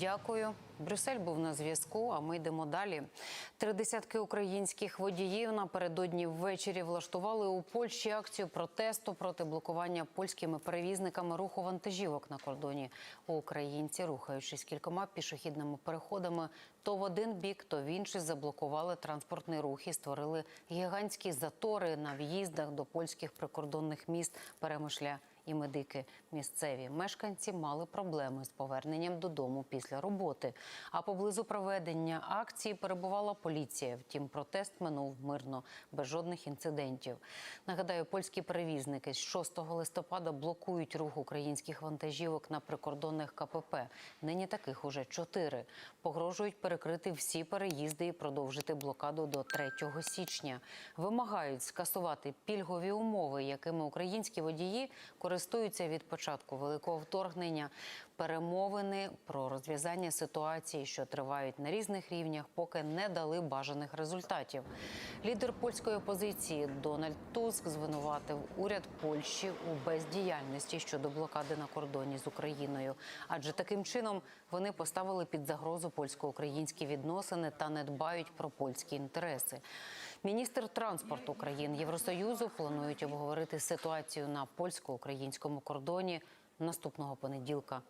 Дякую. Брюссель був на зв'язку. А ми йдемо далі. Три десятки українських водіїв напередодні ввечері влаштували у Польщі акцію протесту проти блокування польськими перевізниками руху вантажівок на кордоні. Українці, рухаючись кількома пішохідними переходами, то в один бік, то в інший заблокували транспортний рух і створили гігантські затори на в'їздах до польських прикордонних міст Перемишля і медики місцеві мешканці мали проблеми з поверненням додому після роботи. А поблизу проведення акції перебувала поліція. Втім, протест минув мирно, без жодних інцидентів. Нагадаю, польські перевізники з 6 листопада блокують рух українських вантажівок на прикордонних КПП. Нині таких уже чотири. Погрожують перекрити всі переїзди і продовжити блокаду до 3 січня. Вимагають скасувати пільгові умови, якими українські водії користуються від початку великого вторгнення. Перемовини про розв'язання ситуації, що тривають на різних рівнях, поки не дали бажаних результатів. Лідер польської опозиції Дональд Туск звинуватив уряд Польщі у бездіяльності щодо блокади на кордоні з Україною, адже таким чином вони поставили під загрозу польсько-українські відносини та не дбають про польські інтереси. Міністр транспорту країн Євросоюзу планують обговорити ситуацію на польсько-українському кордоні наступного понеділка